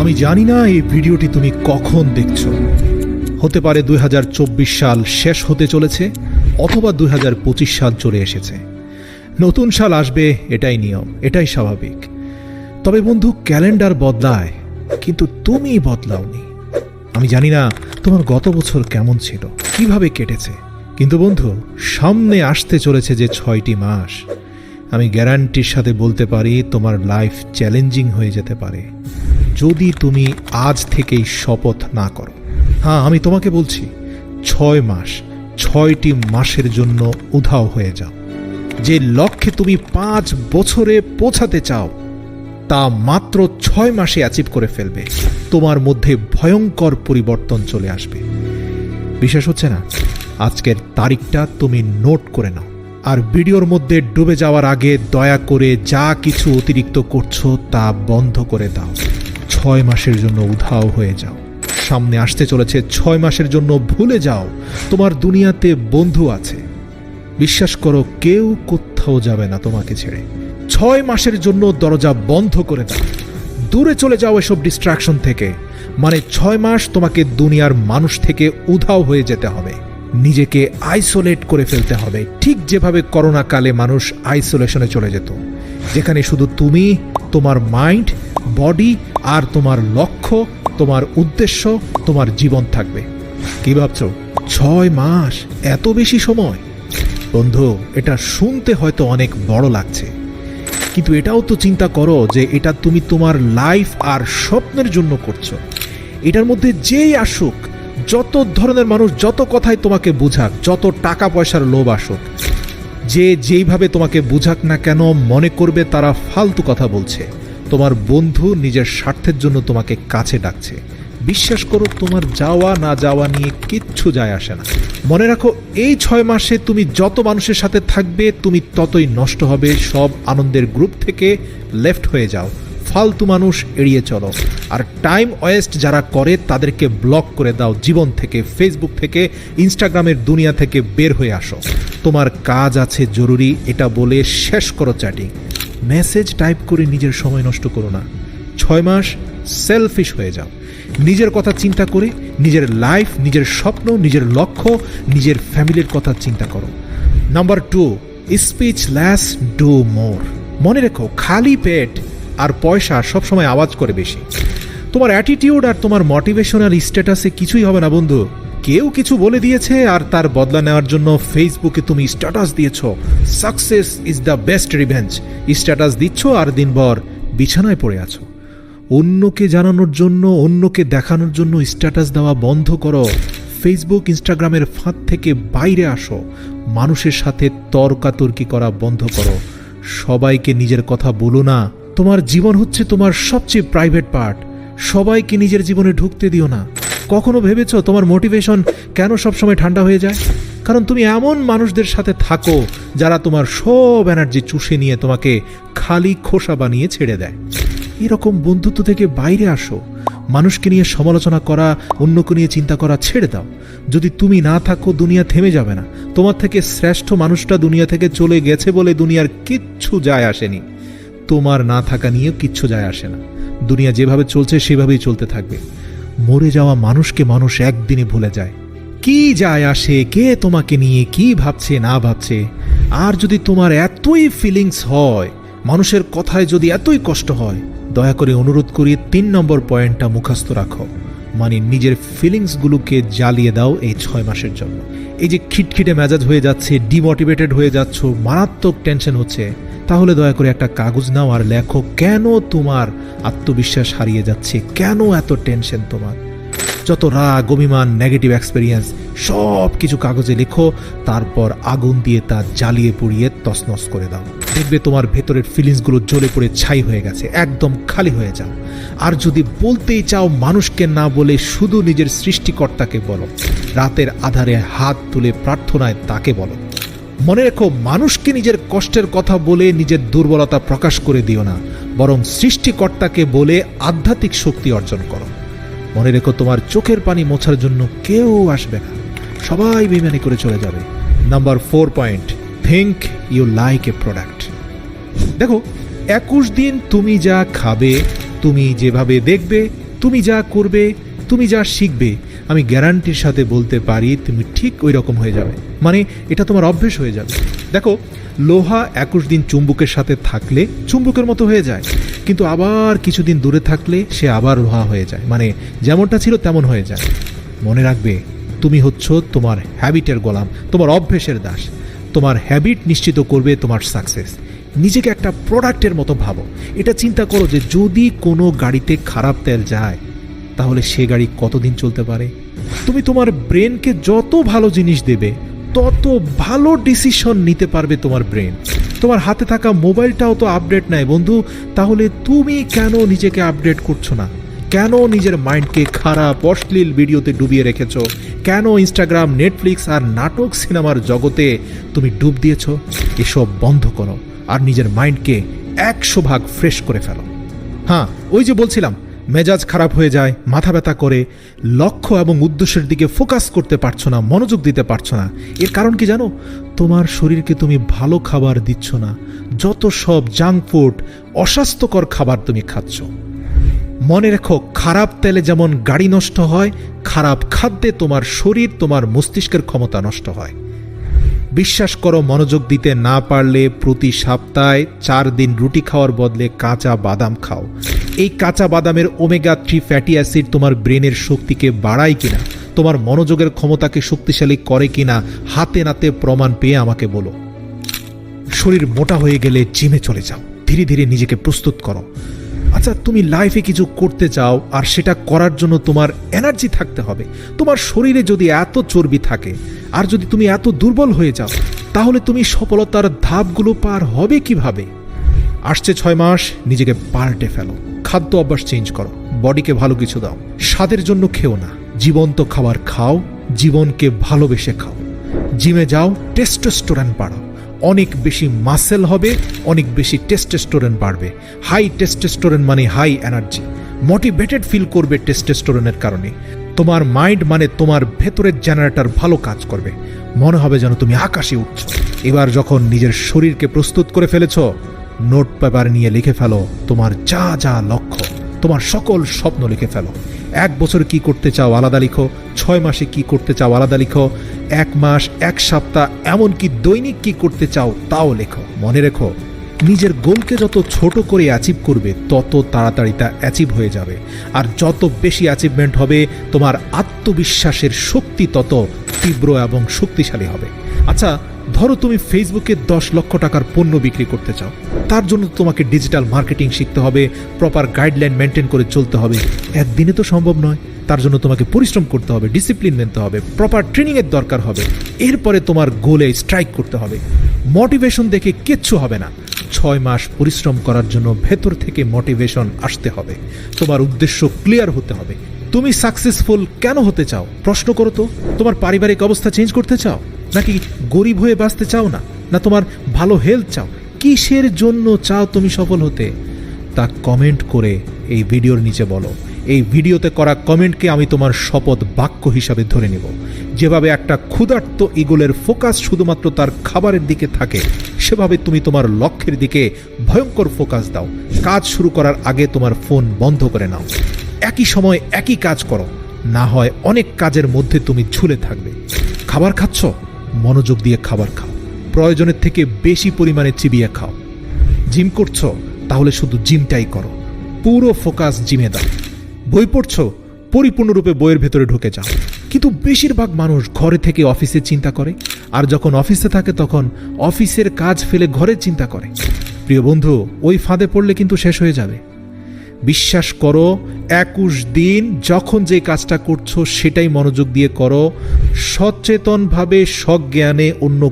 আমি জানি না এই ভিডিওটি তুমি কখন দেখছ। হতে পারে দুই হাজার চব্বিশ সাল শেষ হতে চলেছে অথবা দুই হাজার পঁচিশ সাল চলে এসেছে। নতুন সাল আসবে, এটাই নিয়ম, এটাই স্বাভাবিক। তবে বন্ধু, ক্যালেন্ডার বদলায়, কিন্তু তুমি বদলাওনি। আমি জানি না তোমার গত বছর কেমন ছিল, কীভাবে কেটেছে, কিন্তু বন্ধু, সামনে আসতে চলেছে যে ছয়টি মাস। আমি গ্যারান্টির সাথে বলতে পারি, তোমার লাইফ চ্যালেঞ্জিং হয়ে যেতে পারে। যদি তুমি আজ থেকেই শপথ না করো। হ্যাঁ আমি তোমাকে বলছি, ছয় মাস, ছয়টি মাসের জন্য উধাও হয়ে যাও। যে লক্ষ্যে তুমি পাঁচ বছরে পৌঁছাতে চাও, তা মাত্র ছয় মাসে অ্যাচিভ করে ফেলবে। তোমার মধ্যে ভয়ঙ্কর পরিবর্তন চলে আসবে। বিশ্বাস হচ্ছে না? আজকের তারিখটা তুমি নোট করে নাও। আর ভিডিওর মধ্যে ডুবে যাওয়ার আগে দয়া করে যা কিছু অতিরিক্ত করছ তা বন্ধ করে দাও। ছয় মাসের জন্য উধাও হয়ে যাও। সামনে আসতে চলেছে ছয় মাসের জন্য ভুলে যাও, তোমার দুনিয়াতে বন্ধু আছে। বিশ্বাস করো, কেউ কোথাও যাবে না তোমাকে ছেড়ে। ছয় মাসের জন্য দরজা বন্ধ করে দাও। দূরে চলে যাও এসব ডিস্ট্রাকশন থেকে। মানে ছয় মাস তোমাকে দুনিয়ার মানুষ থেকে উধাও হয়ে যেতে হবে। নিজেকে আইসোলেট করে ফেলতে হবে। ঠিক যেভাবে করোনা কালে মানুষ আইসোলেশনে চলে যেত। যেখানে শুধু তুমি, তোমার মাইন্ড বডি আর তোমার লক্ষ্য, তোমার উদ্দেশ্য, তোমার জীবন থাকবে। কি ভাবছ? ছয় মাস, এত বেশি সময়? বন্ধু, এটা শুনতে হয়তো অনেক বড় লাগছে। কিন্তু এটাও তো চিন্তা করো যে এটা তুমি তোমার লাইফ আর স্বপ্নের জন্য করছ। এটার মধ্যে যেই আসুক, যত ধরনের মানুষ, যত কথাই তোমাকে বুঝাক, যত টাকা পয়সার লোভ আসুক, যে যেইভাবে তোমাকে বুঝাক না কেন, মনে করবে তারা ফালতু কথা বলছে। তোমার বন্ধু নিজের স্বার্থের জন্য তোমাকে কাছে ডাকছে। বিশ্বাস করো, তোমার যাওয়া না যাওয়া নিয়ে কিচ্ছু যায় আসে না। মনে রাখো, এই ছয় মাসে তুমি যত মানুষের সাথে থাকবে, তুমি ততই নষ্ট হবে। সব আনন্দের গ্রুপ থেকে লেফট হয়ে যাও। ফালতু মানুষ এড়িয়ে চলো। আর টাইম ওয়েস্ট যারা করে, তাদেরকে ব্লক করে দাও। জীবন থেকে, ফেসবুক থেকে, ইনস্টাগ্রামের দুনিয়া থেকে বের হয়ে আসো। তোমার কাজ আছে জরুরি, এটা বলে শেষ করো চ্যাটিং। মেসেজ টাইপ করে নিজের সময় নষ্ট করো না। ছয় মাস সেলফিশ হয়ে যাও। নিজের কথা চিন্তা করে, নিজের লাইফ নিজের স্বপ্ন, নিজের লক্ষ্য, নিজের ফ্যামিলির কথা চিন্তা করো। Number two speak less do more মনে রেখো, খালি পেট আর পয়সা সবসময় আওয়াজ করে বেশি। তোমার অ্যাটিটিউড আর তোমার মোটিভেশনাল স্ট্যাটাসে কিছুই হবে না, বন্ধু। কেউ কিছু বলে দিয়েছে আর তার বদলা নেওয়ার জন্য ফেসবুকে তুমি স্ট্যাটাস দিয়েছ। Success is the best revenge status দিচ্ছ আর দিনভর বিছানায় পড়ে আছো। অন্যকে জানানোর জন্য, অন্যকে দেখানোর জন্য স্ট্যাটাস দেওয়া বন্ধ করো। ফেসবুক ইনস্টাগ্রামের ফাঁদ থেকে বাইরে আসো। মানুষের সাথে তর্কাতর্কি করা বন্ধ করো। সবাইকে নিজের কথা বলো না। তোমার জীবন হচ্ছে তোমার সবচেয়ে প্রাইভেট পার্ট সবাইকে নিজের জীবনে ঢুকতে দিও না। কখনো ভেবেছো তোমার মোটিভেশন কেন সবসময় ঠান্ডা হয়ে যায়? কারণ তুমি এমন মানুষদের সাথে থাকো যারা তোমার সব এনার্জি চুষে নিয়ে তোমাকে খালি খোসা বানিয়ে ছেড়ে দেয়। এরকম বন্ধুত্ব থেকে বাইরে আসো। মানুষকে নিয়ে সমালোচনা করা, অন্যকে নিয়ে চিন্তা করা ছেড়ে দাও। যদি তুমি না থাকো, দুনিয়া থেমে যাবে না। তোমার থেকে শ্রেষ্ঠ মানুষটা দুনিয়া থেকে চলে গেছে বলে দুনিয়ার কিচ্ছু যায় আসেনি। তোমার না থাকা নিয়েও কিচ্ছু যায় আসে না। দুনিয়া যেভাবে চলছে, সেভাবেই চলতে থাকবে। মরে যাওয়া মানুষকে মানুষ একদিনে ভুলে যায়। কি যায় আসে, কে তোমাকে নিয়ে কি ভাবছে, না ভাবছে? আর যদি তোমার এতই ফিলিংস হয়, মানুষের কথায় যদি এতই কষ্ট হয়, দয়া করে অনুরোধ করি তিন নম্বর পয়েন্টটা মুখস্থ রাখো। মানে নিজের ফিলিংসগুলোকে জ্বালিয়ে দাও এই ছয় মাসের জন্য। এই যে খিটখিটে মেজাজ হয়ে যাচ্ছে ডিমোটিভেটেড হয়ে যাচ্ছ, মারাত্মক টেনশন হচ্ছে তাহলে দয়া করে একটা কাগজ নাও আর লেখো, কেন তোমার আত্মবিশ্বাস হারিয়ে যাচ্ছে? কেন এত টেনশন তোমার? যত রাগ, অভিমান নেগেটিভ এক্সপিরিয়েন্স সব কিছু কাগজে লেখো, তারপর আগুন দিয়ে তা জ্বালিয়ে পুড়িয়ে তছনছ করে দাও। দেখবে তোমার ভেতরের ফিলিংসগুলো জ্বলে পড়ে ছাই হয়ে গেছে, একদম খালি হয়ে যাও। আর যদি বলতেই চাও মানুষকে না বলে, শুধু নিজের সৃষ্টিকর্তাকে বলো। রাতের আধারে হাত তুলে প্রার্থনায় তাকে বলো। মনে রেখো, মানুষকে নিজের কষ্টের কথা বলে নিজের দুর্বলতা প্রকাশ করে দিও না, বরং সৃষ্টিকর্তাকে বলে আধ্যাত্মিক শক্তি অর্জন করো। মনে রেখো, তোমার চোখের পানি মোছার জন্য কেউ আসবে না। সবাই বেমানি করে চলে যাবে। Number four point think you like a product দেখো, একুশ দিন তুমি যা খাবে, তুমি যেভাবে দেখবে, তুমি যা করবে, তুমি যা শিখবে আমি গ্যারান্টির সাথে বলতে পারি, তুমি ঠিক ওই রকম হয়ে যাবে। মানে এটা তোমার অভ্যেস হয়ে যাবে। দেখো, লোহা একুশ দিন চুম্বুকের সাথে থাকলে চুম্বুকের মতো হয়ে যায়। কিন্তু আবার কিছুদিন দূরে থাকলে সে আবার লোহা হয়ে যায়। মানে যেমনটা ছিল তেমন হয়ে যায়। মনে রাখবে, তুমি হচ্ছ তোমার হ্যাবিটের গোলাম, তোমার অভ্যেসের দাস। তোমার হ্যাবিট নিশ্চিত করবে তোমার সাকসেস। নিজেকে একটা প্রোডাক্টের মতো ভাবো। এটা চিন্তা করো যে যদি কোনো গাড়িতে খারাপ তেল যায় তাহলে সে গাড়ি কতদিন চলতে পারে? তুমি তোমার ব্রেনকে যত ভালো জিনিস দেবে, তত ভালো ডিসিশন নিতে পারবে তোমার ব্রেন। তোমার হাতে থাকা মোবাইলটাও তো আপডেট নেয় বন্ধু, তাহলে তুমি কেন নিজেকে আপডেট করছ না? কেন নিজের মাইন্ডকে খারাপ, অশ্লীল ভিডিওতে ডুবিয়ে রেখেছ? কেন ইনস্টাগ্রাম, নেটফ্লিক্স আর নাটক সিনেমার জগতে তুমি ডুব দিয়েছ? এসব বন্ধ করো আর নিজের মাইন্ডকে একশো ভাগ ফ্রেশ করে ফেলো। হ্যাঁ ওই যে বলছিলাম মেজাজ খারাপ হয়ে যায়, মাথা ব্যথা করে, লক্ষ্য এবং উদ্দেশ্যের দিকে ফোকাস করতে পারছ না, মনোযোগ দিতে পারছ না। এর কারণ কি জানো? তোমার শরীরকে তুমি ভালো খাবার দিচ্ছ না। যত সব জাঙ্ক ফুড, অস্বাস্থ্যকর খাবার তুমি খাচ্ছ। মনে রেখো, খারাপ তেলে যেমন গাড়ি নষ্ট হয়, খারাপ খাদ্যে তোমার শরীর, তোমার মস্তিষ্কের ক্ষমতা নষ্ট হয়। বিশ্বাস করো, মনোযোগ দিতে না পারলে প্রতি সপ্তাহে চার দিন রুটি খাওয়ার বদলে কাঁচা বাদাম খাও। এই কাঁচা বাদামের ওমেগা থ্রি ফ্যাটি অ্যাসিড তোমার ব্রেনের শক্তিকে বাড়ায় কিনা? তোমার মনোযোগের ক্ষমতাকে শক্তিশালী করে কিনা? হাতে নাতে প্রমাণ পেয়ে আমাকে বলো। শরীর মোটা হয়ে গেলে জিমে চলে যাও। ধীরে ধীরে নিজেকে প্রস্তুত করো। আচ্ছা তুমি লাইফে কিছু করতে চাও আর সেটা করার জন্য তোমার এনার্জি থাকতে হবে। তোমার শরীরে যদি এত চর্বি থাকে আর যদি তুমি এত দুর্বল হয়ে যাও, তাহলে তুমি সফলতার ধাপগুলো পার হবে কীভাবে? আসছে ছয় মাস, নিজেকে পাল্টে ফেলো। খাদ্য অভ্যাস চেঞ্জ করো। বডিকে ভালো কিছু দাও। স্বাদের জন্য খেও না। জীবন্ত খাবার খাও, জীবনকে ভালোবেসে খাও। জিমে যাও টেস্টোস্টোরেন বাড়াও। অনেক বেশি মাসেল হবে, অনেক বেশি টেস্টোস্টোরেন বাড়বে। হাই টেস্টোস্টোরেন মানে হাই এনার্জি মোটিভেটেড ফিল করবে টেস্টোস্টোরেনের কারণে। তোমার মাইন্ড মানে তোমার ভেতরের জেনারেটর ভালো কাজ করবে। মনে হবে যেন তুমি আকাশে উঠছো এবার যখন নিজের শরীরকে প্রস্তুত করে ফেলেছো নোট পেপার নিয়ে লিখে ফেলো। তোমার যা যা লক্ষ্য, তোমার সকল স্বপ্ন লিখে ফেলো। এক বছর কি করতে চাও আলাদা লিখো, ছয় মাসে কি করতে চাও আলাদা লিখো, এক মাস, এক সপ্তাহ, এমনকি দৈনিক কি করতে চাও তাও লেখো। মনে রেখো নিজের গোলকে যত ছোট করে অ্যাচিভ করবে, তত তাড়াতাড়ি তা অ্যাচিভ হয়ে যাবে। আর যত বেশি অ্যাচিভমেন্ট হবে, তোমার আত্মবিশ্বাসের শক্তি তত তীব্র এবং শক্তিশালী হবে। আচ্ছা ধরো তুমি ফেসবুকে দশ লক্ষ টাকার পণ্য বিক্রি করতে চাও। তার জন্য তোমাকে ডিজিটাল মার্কেটিং শিখতে হবে প্রপার গাইডলাইন মেনটেন করে চলতে হবে। একদিনে তো সম্ভব নয়। তার জন্য তোমাকে পরিশ্রম করতে হবে ডিসিপ্লিন মেনতে হবে প্রপার ট্রেনিংয়ের দরকার হবে। এরপরে তোমার গোলে স্ট্রাইক করতে হবে। মোটিভেশন দেখে কিচ্ছু হবে না। ছয় মাস পরিশ্রম করার জন্য ভেতর থেকে মোটিভেশন আসতে হবে। তোমার উদ্দেশ্য ক্লিয়ার হতে হবে। তুমি সাকসেসফুল কেন হতে চাও? প্রশ্ন করো তো, তোমার পারিবারিক অবস্থা চেঞ্জ করতে চাও? নাকি গরিব হয়ে বাঁচতে চাও না? না তোমার ভালো হেলথ চাও? কিসের জন্য চাও তুমি সফল হতে? তা কমেন্ট করে এই ভিডিওর নিচে বলো। এই ভিডিওতে করা কমেন্টকে আমি তোমার শপথ বাক্য হিসাবে ধরে নেব। যেভাবে একটা ক্ষুধার্ত ইগলের ফোকাস শুধুমাত্র তার খাবারের দিকে থাকে, সেভাবে তুমি তোমার লক্ষ্যের দিকে ভয়ঙ্কর ফোকাস দাও। কাজ শুরু করার আগে তোমার ফোন বন্ধ করে নাও। একই সময় একই কাজ করো। না হয় অনেক কাজের মধ্যে তুমি ঝুলে থাকবে। খাবার খাচ্ছ? মনোযোগ দিয়ে খাবার খাও। প্রয়োজনের থেকে বেশি পরিমাণে চিবিয়ে খাও। জিম করছ? তাহলে শুধু জিমটাই করো। পুরো ফোকাস জিমে দাও। বই পড়ছ? পরিপূর্ণরূপে বইয়ের ভেতরে ঢুকে যাও। কিন্তু বেশিরভাগ মানুষ ঘরে থেকে অফিসে চিন্তা করে, আর যখন অফিসে থাকে তখন অফিসের কাজ ফেলে ঘরের চিন্তা করে। প্রিয় বন্ধু, ওই ফাঁদে পড়লে কিন্তু শেষ হয়ে যাবে। বিশ্বাস করো, একুশ দিন যখন যে কাজটা করছ সেটাই মনোযোগ দিয়ে করো। সচেতনভাবে সজ্ঞানে অন্য